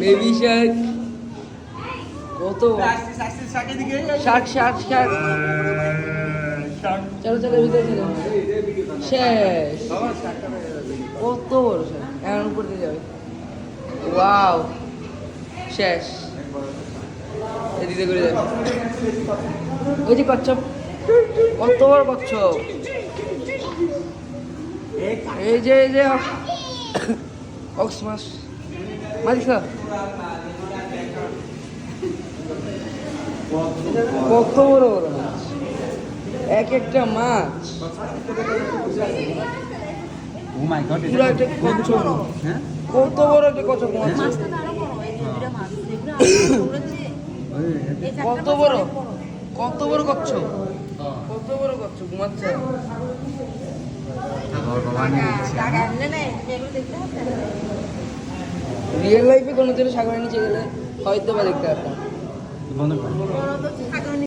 Baby shark কত? Shark shark shark চলো চলো, ভিতরে চলো। শেষ। কত বড় এমন উপর দিয়ে যাবে। ওয়াও শেষ। এদিকে করে যাবে। ওই যে কচ্ছপ কত বড় কচ্ছপ এই যে এই যে অক্স মাছ। মাছ কত বড় বড় মাছ। এক একটা মাছ। Oh হ্যাঁ? কত বড় একটা কচ্ছপ মাছ। মাছটা তো বড় এই যে দুইটা মাছ। এগুলো আরও বড় যে এই চারটা কত বড়। কত বড় কচ্ছপ? কত বড় কচ্ছপ? ঘুমাচ্ছে নেই এগুলো রিয়েল লাইফে কোনো দিন সাগরের নিচে গেলে হয়তো বা দেখতে পারতাম।